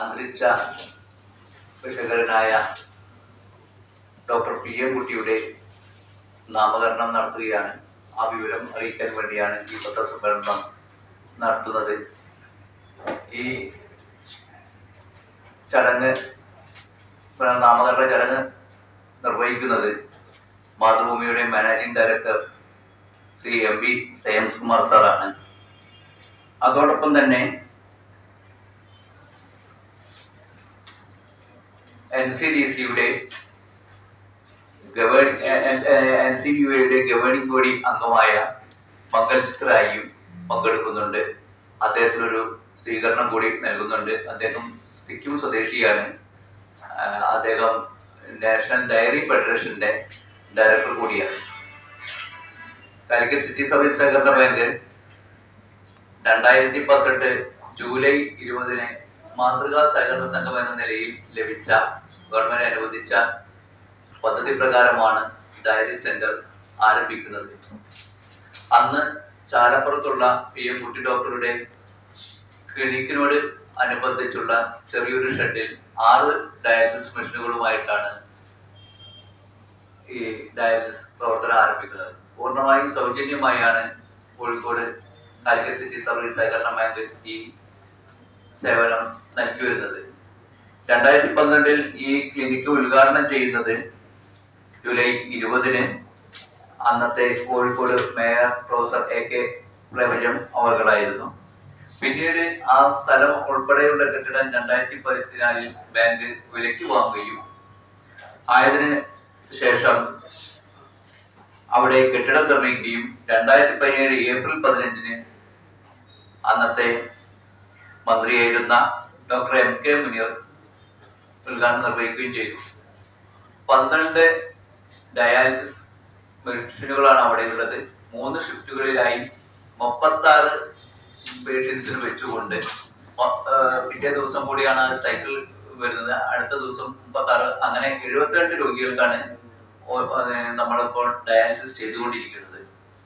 അന്തരിച്ച വിശകരനായ doctor P M കുട്ടിയുടെ നാമകരണം നടത്തുകയാണ്. ആ വിവരം അറിയിക്കാൻ വേണ്ടിയാണ് ഈ പത്രസമ്മേളനം നടത്തുന്നത്. ഈ ചടങ്ങ് നാമകരണ ചടങ്ങ് നിർവഹിക്കുന്നത് മാതൃഭൂമിയുടെ managing director Shri M P Shreyams Kumar സാറാണ്. അതോടൊപ്പം തന്നെ എൻ സി ഗവേണിംഗ് ബോഡി അംഗമായ മംഗൾറായിയും പങ്കെടുക്കുന്നുണ്ട്. അദ്ദേഹത്തിനൊരു സ്വീകരണം കൂടി നൽകുന്നുണ്ട്. അദ്ദേഹം സിക്കിം സ്വദേശിയാണ്. അദ്ദേഹം നാഷണൽ ഡയറി ഫെഡറേഷന്റെ ഡയറക്ടർ കൂടിയാണ്. കാലിക്കറ്റ് സിറ്റി സർവീസ് സഹകരണ ബാങ്ക് രണ്ടായിരത്തി പന്ത്രണ്ട് ജൂലൈ ഇരുപതിന് മാതൃകാ സഹകരണ സംഘം എന്ന നിലയിൽ ലഭിച്ച ഗവൺമെന്റ് അനുവദിച്ച പദ്ധതി പ്രകാരമാണ് ഡയറി സെന്റർ ആരംഭിക്കുന്നത്. അന്ന് ചാലപ്പുറത്തുള്ള പി എം കുട്ടി ഡോക്ടറുടെ ക്ലിനിക്കിനോട് അനുബന്ധിച്ചുള്ള ചെറിയൊരു ഷെഡിൽ ആറ് ഡയാലിസിസ് മെഷീനുകളുമായിട്ടാണ് ഈ ഡയാലിസിസ് പ്രവർത്തനം ആരംഭിക്കുന്നത്. പൂർണമായും സൗജന്യമായാണ് കോഴിക്കോട് കാലിക്കറ്റ് സിറ്റി സർവീസ് സഹകരണ ബാങ്ക് ഈ സേവനം നൽകി വരുന്നത് രണ്ടായിരത്തി പന്ത്രണ്ടിൽ ഈ ക്ലിനിക്ക് ഉദ്ഘാടനം ചെയ്യുന്നത് ജൂലൈ ഇരുപതിന് അന്നത്തെ Kozhikode mayor professor A K Premajam അവർകളായിരുന്നു. പിന്നീട് ആ സ്ഥലം ഉൾപ്പെടെയുള്ള കെട്ടിടം രണ്ടായിരത്തി പതിനാലിൽ ബാങ്ക് വിലയ്ക്ക് വാങ്ങുകയും ആയതിന് ശേഷം അവിടെ കെട്ടിടം നിർമ്മിക്കുകയും രണ്ടായിരത്തി പതിനേഴ് ഏപ്രിൽ പതിനഞ്ചിന് അന്നത്തെ മന്ത്രിയായിരുന്ന ഡോക്ടർ എം കെ മുനീർ ഉദ്ഘാടനം നിർവഹിക്കുകയും ചെയ്തു. പന്ത്രണ്ട് ഡയാലിസിസ് മെഷീനുകളാണ് അവിടെ ഉള്ളത്. മൂന്ന് ഷിഫ്റ്റുകളിലായി മുപ്പത്തി ആറ് പേഷ്യൻസിന് വെച്ചുകൊണ്ട് പിറ്റേ ദിവസം കൂടിയാണ് സൈക്കിൾ വരുന്നത്. അടുത്ത ദിവസം മുപ്പത്തി ആറ് അങ്ങനെ എഴുപത്തിരണ്ട് രോഗികൾക്കാണ് നമ്മളിപ്പോൾ ഡയാലിസിസ് ചെയ്തുകൊണ്ടിരിക്കുന്നത്.